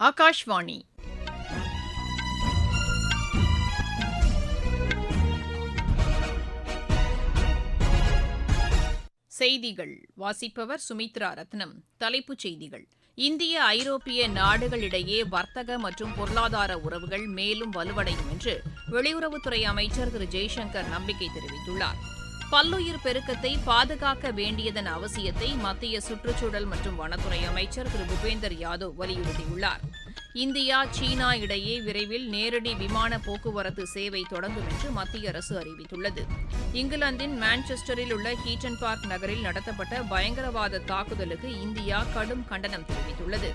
ஆகாஷ்வாணி செய்திகள். வாசிப்பவர் சுமித்ரா ரத்னம். தலைப்புச் செய்திகள். இந்திய ஐரோப்பிய நாடுகளிடையே வர்த்தக மற்றும் பொருளாதார உறவுகள் மேலும் வலுவடையும் என்று வெளியுறவுத்துறை அமைச்சர் திரு ஜெய்சங்கர் நம்பிக்கை தெரிவித்துள்ளார். பல்லுயிர் பெருக்கத்தை பாதுகாக்க வேண்டியதன் அவசியத்தை மத்திய சுற்றுச்சூழல் மற்றும் வனத்துறை அமைச்சர் திரு. பூபேந்தர் யாதவ் வலியுறுத்தியுள்ளார். இந்தியா சீனா இடையே விரைவில் நேரடி விமான போக்குவரத்து சேவை தொடங்கும் என்று மத்திய அரசு அறிவித்துள்ளது. இங்கிலாந்தின் மான்செஸ்டரில் உள்ள ஹீட்டன் பார்க் நகரில் நடத்தப்பட்ட பயங்கரவாத தாக்குதலுக்கு இந்தியா கடும் கண்டனம் தெரிவித்துள்ளது.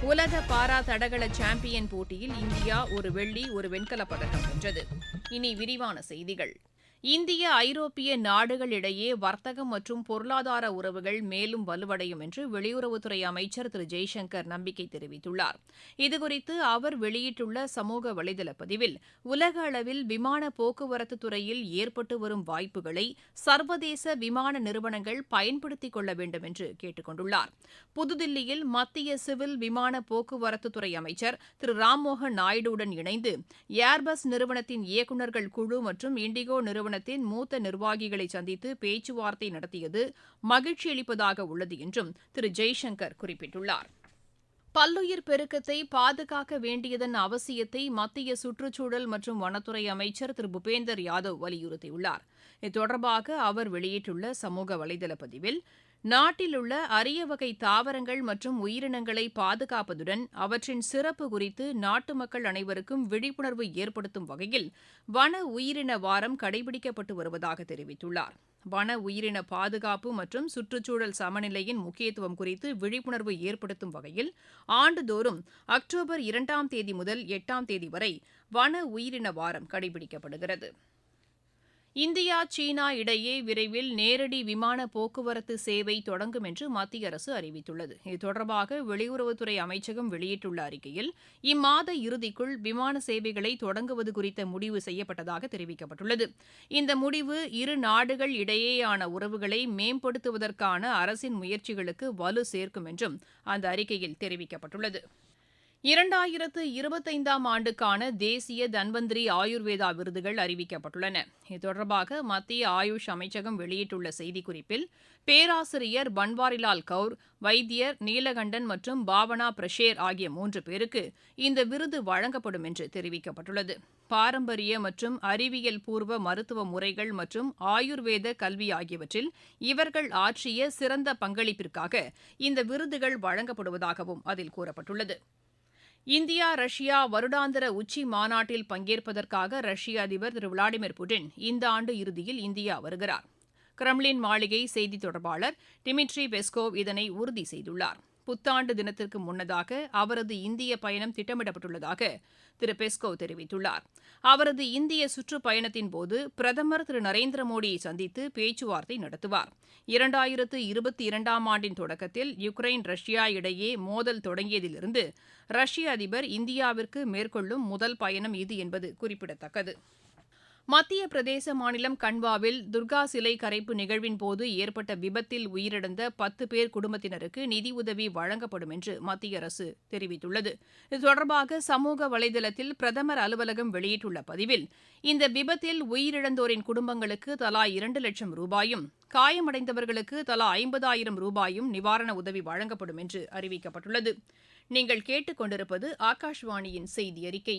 உலக பாரா தடகள சாம்பியன் போட்டியில் இந்தியா ஒரு வெள்ளி ஒரு வெண்கலப் பதக்கம் வென்றது. இனி விரிவான செய்திகள். இந்திய ஐரோப்பிய நாடுகள் இடையே வர்த்தகம் மற்றும் பொருளாதார உறவுகள் மேலும் வலுவடையும் என்று வெளியுறவுத்துறை அமைச்சர் திரு. ஜெய்சங்கர் நம்பிக்கை தெரிவித்துள்ளார். இதுகுறித்து அவர் வெளியிட்டுள்ள சமூக வலைதள பதிவில் உலக அளவில் விமான போக்குவரத்து துறையில் ஏற்பட்டு வரும் வாய்ப்புகளை சர்வதேச விமான நிறுவனங்கள் பயன்படுத்திக் கொள்ள வேண்டும் என்று கேட்டுக் கொண்டுள்ளார் புதுதில்லியில் மத்திய சிவில் விமான போக்குவரத்து துறை அமைச்சர் திரு. ராம்மோகன் நாயுடுவுடன் இணைந்து ஏர்பஸ் நிறுவனத்தின் இயக்குநர்கள் குழு மற்றும் இண்டிகோ நிறுவன நிறுவனத்தின் மூத்த நிர்வாகிகளை சந்தித்து பேச்சுவார்த்தை நடத்தியது மகிழ்ச்சியளிப்பதாக உள்ளது என்றும் திரு. ஜெய்சங்கர் குறிப்பிட்டுள்ளார். பல்லுயிர் பெருக்கத்தை பாதுகாக்க வேண்டியதன் அவசியத்தை மத்திய சுற்றுச்சூழல் மற்றும் வனத்துறை அமைச்சர் திரு. பூபேந்தர் யாதவ் வலியுறுத்தியுள்ளார். இது தொடர்பாக அவர் வெளியிட்டுள்ள சமூக வலைதள பதிவில் நாட்டில் உள்ள அரிய வகை தாவரங்கள் மற்றும் உயிரினங்களை பாதுகாப்பதுடன் அவற்றின் சிறப்பு குறித்து நாட்டு மக்கள் அனைவருக்கும் விழிப்புணர்வு ஏற்படுத்தும் வகையில் வன உயிரின வாரம் கடைபிடிக்கப்பட்டு வருவதாக தெரிவித்துள்ளார். வன உயிரின பாதுகாப்பு மற்றும் சுற்றுச்சூழல் சமநிலையின் முக்கியத்துவம் குறித்து விழிப்புணர்வு ஏற்படுத்தும் வகையில் ஆண்டுதோறும் அக்டோபர் இரண்டாம் தேதி முதல் எட்டாம் தேதி வரை வன உயிரின வாரம் கடைபிடிக்கப்படுகிறது. இந்தியா சீனா இடையே விரைவில் நேரடி விமான போக்குவரத்து சேவை தொடங்கும் என்று மத்திய அரசு அறிவித்துள்ளது. இது தொடர்பாக வெளியுறவுத்துறை அமைச்சகம் வெளியிட்டுள்ள அறிக்கையில் இம்மாத இறுதிக்குள் விமான சேவைகளை தொடங்குவது குறித்த முடிவு செய்யப்பட்டதாக தெரிவிக்கப்பட்டுள்ளது. இந்த முடிவு இரு நாடுகள் இடையேயான உறவுகளை மேம்படுத்துவதற்கான அரசின் முயற்சிகளுக்கு வலு சேர்க்கும் என்றும் அந்த அறிக்கையில் தெரிவிக்கப்பட்டுள்ளது. இரண்டாயிரத்து இருபத்தைந்தாம் ஆண்டுக்கான தேசிய தன்வந்திரி ஆயுர்வேதா விருதுகள் அறிவிக்கப்பட்டுள்ளன. இது தொடர்பாக மத்திய ஆயுஷ் அமைச்சகம் வெளியிட்டுள்ள செய்திக்குறிப்பில் பேராசிரியர் பன்வாரிலால் கவுர் வைத்தியர் நீலகண்டன் மற்றும் பாவனா பிரஷேர் ஆகிய மூன்று பேருக்கு இந்த விருது வழங்கப்படும் என்று தெரிவிக்கப்பட்டுள்ளது. பாரம்பரிய மற்றும் அறிவியல் பூர்வ மருத்துவ முறைகள் மற்றும் ஆயுர்வேத கல்வி ஆகியவற்றில் இவர்கள் ஆற்றிய சிறந்த பங்களிப்பிற்காக இந்த விருதுகள் வழங்கப்படுவதாகவும் அதில் கூறப்பட்டுள்ளது. இந்தியா ரஷ்யா வருடாந்திர உச்சி மாநாட்டில் பங்கேற்பதற்காக ரஷ்ய அதிபர் திரு விளாடிமிர் புட்டின் இந்த ஆண்டு இறுதியில் இந்தியா வருகிறார். கிரம்ளின் மாளிகை செய்தி தொடர்பாளர் டிமிட்ரி பெஸ்கோவ் இதனை உறுதி செய்துள்ளார். புத்தாண்டு தினத்திற்கு முன்னதாக அவரது இந்திய பயணம் திட்டமிடப்பட்டுள்ளதாக திரு பெஸ்கோ தெரிவித்துள்ளார். அவரது இந்திய சுற்றுப்பயணத்தின் போது பிரதமர் திரு நரேந்திர மோடியை சந்தித்து பேச்சுவார்த்தை நடத்துவார். இரண்டாயிரத்து இருபத்தி இரண்டாம் ஆண்டின் தொடக்கத்தில் யுக்ரைன் ரஷ்யா இடையே மோதல் தொடங்கியதிலிருந்து ரஷ்ய அதிபர் இந்தியாவிற்கு மேற்கொள்ளும் முதல் பயணம் இது என்பது குறிப்பிடத்தக்கது. மத்திய பிரதேச மாநிலம் கன்வாவில் துர்கா சிலை கரைப்பு நிகழ்வின் போது ஏற்பட்ட விபத்தில் உயிரிழந்த பத்து பேர் குடும்பத்தினருக்கு நிதியுதவி வழங்கப்படும் என்று மத்திய அரசு தெரிவித்துள்ளது. இது தொடர்பாக சமூக வலைதளத்தில் பிரதமர் அலுவலகம் வெளியிட்டுள்ள பதிவில் இந்த விபத்தில் உயிரிழந்தோரின் குடும்பங்களுக்கு தலா இரண்டு லட்சம் ரூபாயும் காயமடைந்தவர்களுக்கு தலா ஐம்பதாயிரம் ரூபாயும் நிவாரண உதவி வழங்கப்படும் என்று அறிவிக்கப்பட்டுள்ளது. நீங்கள் கேட்டுக்கொண்டிருப்பது ஆகாஷ்வாணியின் செய்தி அறிக்கை.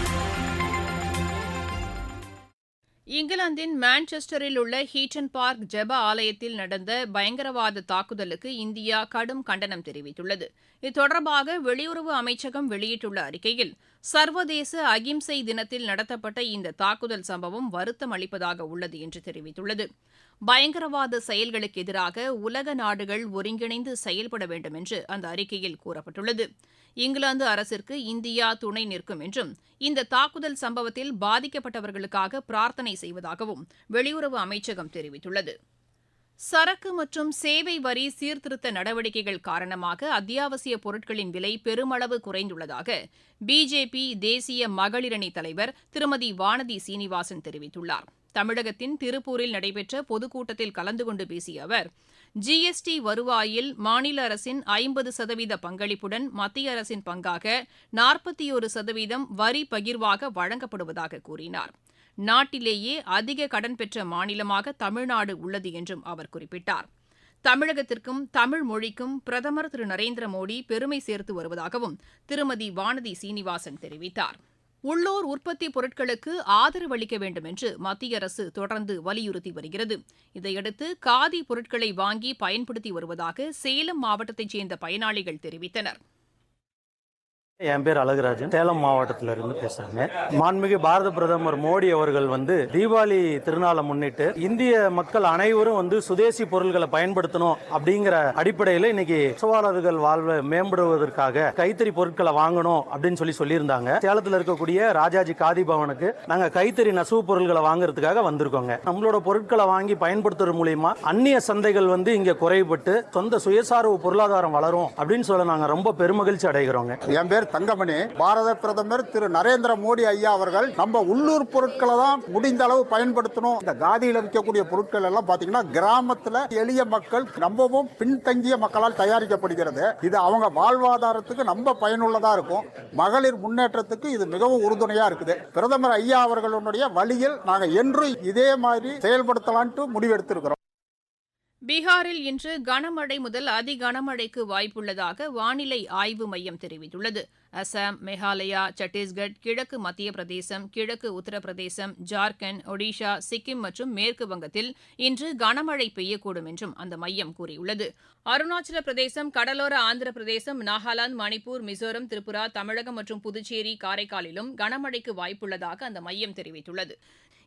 இங்கிலாந்தின் மான்செஸ்டரில் உள்ள ஹீட்டன் பார்க் ஜெப ஆலயத்தில் நடந்த பயங்கரவாத தாக்குதலுக்கு இந்தியா கடும் கண்டனம் தெரிவித்துள்ளது. இது தொடர்பாக வெளியுறவு அமைச்சகம் வெளியிட்டுள்ள அறிக்கையில் சர்வதேச அகிம்சை தினத்தில் நடத்தப்பட்ட இந்த தாக்குதல் சம்பவம் வருத்தம் அளிப்பதாக உள்ளது என்று தெரிவித்துள்ளது. பயங்கரவாத செயல்களுக்கு எதிராக உலக நாடுகள் ஒருங்கிணைந்து செயல்பட வேண்டும் என்று அந்த அறிக்கையில் கூறப்பட்டுள்ளது. இங்கிலாந்து அரசிற்கு இந்தியா துணை நிற்கும் என்றும் இந்த தாக்குதல் சம்பவத்தில் பாதிக்கப்பட்டவர்களுக்காக பிரார்த்தனை செய்வதாகவும் வெளியுறவு அமைச்சகம் தெரிவித்துள்ளது. சரக்கு மற்றும் சேவை வரி சீர்திருத்த நடவடிக்கைகள் காரணமாக அத்தியாவசிய பொருட்களின் விலை பெருமளவு குறைந்துள்ளதாக பிஜேபி தேசிய மகளிரணி தலைவர் திருமதி வானதி சீனிவாசன் தெரிவித்துள்ளார். தமிழகத்தின் திருப்பூரில் நடைபெற்ற பொதுக்கூட்டத்தில் கலந்து கொண்டு பேசிய அவர் ஜிஎஸ்டி வருவாயில் மாநில அரசின் ஐம்பது சதவீத பங்களிப்புடன் மத்திய அரசின் பங்காக நாற்பத்தி ஒரு சதவீதம் வரி பகிர்வாக வழங்கப்படுவதாக கூறினார். நாட்டிலேயே அதிக கடன் பெற்ற மாநிலமாக தமிழ்நாடு உள்ளது என்றும் அவர் குறிப்பிட்டார். தமிழகத்திற்கும் தமிழ் மொழிக்கும் பிரதமர் திரு. நரேந்திர மோடி பெருமை சேர்த்து வருவதாகவும் திருமதி வானதி சீனிவாசன் தெரிவித்தார். உள்ளூர் உற்பத்தி பொருட்களுக்கு ஆதரவு அளிக்க வேண்டும் என்று மத்திய அரசு தொடர்ந்து வலியுறுத்தி வருகிறது. இதையடுத்து காதி பொருட்களை வாங்கி பயன்படுத்தி வருவதாக சேலம் மாவட்டத்தைச் சேர்ந்த பயனாளிகள் தெரிவித்தனர். என் பேர் அழகுராஜன். சேலம் மாவட்டத்துல இருந்து பேசுறேங்க. மாண்புமிகு பாரத பிரதமர் மோடி அவர்கள் வந்து தீபாவளி திருநாளை முன்னிட்டு இந்திய மக்கள் அனைவரும் வந்து சுதேசி பொருள்களை பயன்படுத்தணும் அப்படிங்கிற அடிப்படையில் இன்னைக்கு நெசவாளர்கள் வாழ்வை மேம்படுவதற்காக கைத்தறி பொருட்களை வாங்கணும் அப்படின்னு சொல்லி சொல்லியிருந்தாங்க. சேலத்தில் இருக்கக்கூடிய ராஜாஜி காதி பவனுக்கு நாங்க கைத்தறி நெசவு பொருட்களை வாங்குறதுக்காக வந்திருக்கோங்க. நம்மளோட பொருட்களை வாங்கி பயன்படுத்துறது மூலியமா அந்நிய சந்தைகள் வந்து இங்க குறைபட்டு சொந்த சுயசார்பு பொருளாதாரம் வளரும் அப்படின்னு சொல்ல நாங்க ரொம்ப பெருமகிழ்ச்சி அடைகிறோங்க. என் பேர் தங்கமணி பாரத பிரதமர் திரு நரேந்திர மோடி ஐயா அவர்கள் நம்ம உள்ளூர் பொருட்களை தான் முடிந்த அளவு பயன்படுத்தணும். இந்த காதியில் இருக்கக்கூடிய பொருட்கள் எல்லாம் பாத்தீங்கன்னா கிராமத்துல எளிய மக்கள் ரொம்பவும் பின்தங்கிய மக்களால் தயாரிக்கப்படுகிறது. இது அவங்க வாழ்வாதாரத்துக்கு ரொம்ப பயனுள்ளதா இருக்கும். மகளிர் முன்னேற்றத்துக்கு இது மிகவும் உறுதுணையா இருக்குது. பிரதமர் ஐயா அவர்களுடைய வழியில் நாங்க என்று இதே மாதிரி செயல்படுத்தலான்ட்டு முடிவெடுத்திருக்கிறோம். பீகாரில் இன்று கனமழை முதல் அதி கனமழைக்கு வாய்ப்புள்ளதாக வானிலை ஆய்வு மையம் தெரிவித்துள்ளது. அசாம் மேகாலயா சத்தீஸ்கட் கிழக்கு மத்திய பிரதேசம் கிழக்கு உத்தரப்பிரதேசம் ஜார்க்கண்ட் ஒடிஷா சிக்கிம் மற்றும் மேற்கு வங்கத்தில் இன்று கனமழை பெய்யக்கூடும் என்றும் அந்த மையம் கூறியுள்ளது. அருணாச்சல பிரதேசம் கடலோர ஆந்திர பிரதேசம் நாகாலாந்து மணிப்பூர் மிசோரம் திரிபுரா தமிழகம் மற்றும் புதுச்சேரி காரைக்காலிலும் கனமழைக்கு வாய்ப்புள்ளதாக அந்த மையம் தெரிவித்துள்ளது.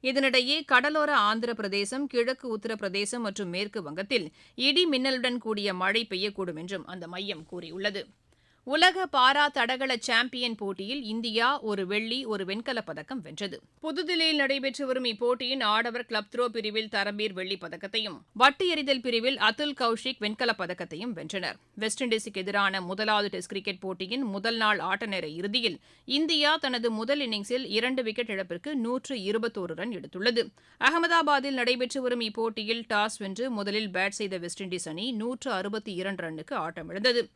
இதனிடையே கடலோர ஆந்திர பிரதேசம் கிழக்கு உத்தரப்பிரதேசம் மற்றும் மேற்கு வங்கத்தில் இடி மின்னலுடன் கூடிய மழை பெய்யக்கூடும் என்றும் அந்த மையம் கூறியுள்ளது. உலக பாரா தடகள சாம்பியன் போட்டியில் இந்தியா ஒரு வெள்ளி ஒரு வெண்கலப் பதக்கம் வென்றது. புதுதில்லியில் நடைபெற்று வரும் இப்போட்டியின் ஆடவர் கிளப் த்ரோ பிரிவில் தரம்பீர் வெள்ளிப் பதக்கத்தையும் வட்டு எறிதல் பிரிவில் அதுல் கௌஷிக் வெண்கலப் பதக்கத்தையும் வென்றனர். வெஸ்ட் இண்டீஸுக்கு எதிரான முதலாவது டெஸ்ட் கிரிக்கெட் போட்டியின் முதல் நாள் ஆட்ட நேர இறுதியில் இந்தியா தனது முதல் இன்னிங்ஸில் இரண்டு விக்கெட் இழப்பிற்கு நூற்று இருபத்தோரு ரன் எடுத்துள்ளது. அகமதாபாத்தில் நடைபெற்று வரும் இப்போட்டியில் டாஸ் வென்று முதலில் பேட் செய்த வெஸ்ட் இண்டீஸ் அணி நூற்று அறுபத்தி இரண்டு ரன்னுக்கு ஆட்டமிழந்தது.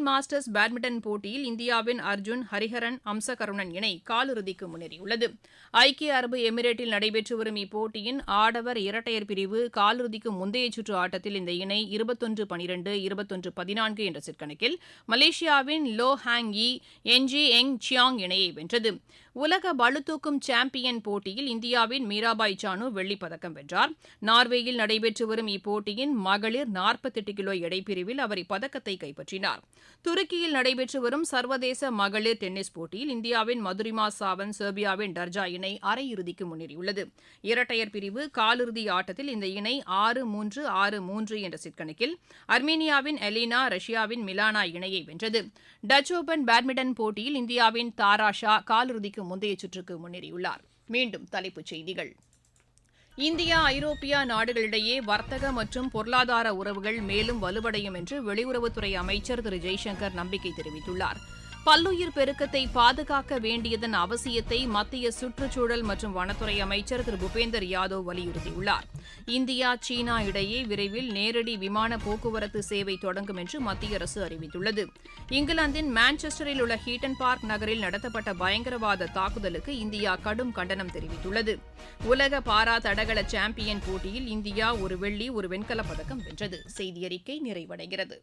மாஸ்டர் மாஸ்டர்ஸ் பேட்மிண்டன் போட்டியில் இந்தியாவின் அர்ஜுன் ஹரிஹரன் அம்சகருணன் இணை காலிறுதிக்கு முன்னேறியுள்ளது. ஐக்கிய அரபு எமிரேட்டில் நடைபெற்று வரும் இப்போட்டியின் ஆடவர் இரட்டையர் பிரிவு காலிறுதிக்கு முந்தைய சுற்று ஆட்டத்தில் இந்த இணை இருபத்தொன்று பனிரெண்டு இருபத்தொன்று பதினான்கு என்ற செட் கணக்கில் மலேசியாவின் Loh Hang Yi Ng Eng Chiang இணையை வென்றது. உலக பளுதூக்கும் சாம்பியன் போட்டியில் இந்தியாவின் மீராபாய் சானு வெள்ளிப்பதக்கம் வென்றார். நார்வேயில் நடைபெற்று வரும் இப்போட்டியின் மகளிர் நாற்பத்தெட்டு கிலோ எடைப்பிரிவில் அவர் இப்பதக்கத்தை கைப்பற்றினார். துருக்கியில் நடைபெற்று வரும் சர்வதேச மகளிர் டென்னிஸ் போட்டியில் இந்தியாவின் மதுரிமா சாவன் செர்பியாவின் டர்ஜா இணை அரையிறுதிக்கு முன்னேறியுள்ளது. இரட்டையர் பிரிவு காலிறுதி ஆட்டத்தில் இந்த இணை ஆறு மூன்று ஆறு மூன்று என்ற சிற்கணக்கில் அர்மீனியாவின் எலினா ரஷ்யாவின் மிலானா இணையை வென்றது. டச் ஓபன் பேட்மிண்டன் போட்டியில் இந்தியாவின் தாராஷா காலிறுதிக்கு காலிறுதிக்கு முந்தைய சுற்றுக்கு முன்னேறியுள்ளார். மீண்டும் தலைப்புச் செய்திகள். இந்தியா ஐரோப்பியா நாடுகளிடையே வர்த்தக மற்றும் பொருளாதார உறவுகள் மேலும் வலுவடையும் என்று வெளியுறவுத்துறை அமைச்சர் திரு ஜெய்சங்கர் நம்பிக்கை தெரிவித்துள்ளார். பல்லுயிர் பெருக்கத்தை பாதுகாக்க வேண்டியதன் அவசியத்தை மத்திய சுற்றுச்சூழல் மற்றும் வனத்துறை அமைச்சர் திரு பூபேந்தர் யாதவ் வலியுறுத்தியுள்ளார். இந்தியா சீனா இடையே விரைவில் நேரடி விமான போக்குவரத்து சேவை தொடங்கும் என்று மத்திய அரசு அறிவித்துள்ளது. இங்கிலாந்தின் மான்செஸ்டரில் உள்ள ஹீட்டன் பார்க் நகரில் நடத்தப்பட்ட பயங்கரவாத தாக்குதலுக்கு இந்தியா கடும் கண்டனம் தெரிவித்துள்ளது. உலக பாரா தடகள சாம்பியன் போட்டியில் இந்தியா ஒரு வெள்ளி ஒரு வெண்கலப் பதக்கம் வென்றது. செய்தியறிக்கை நிறைவடைகிறது.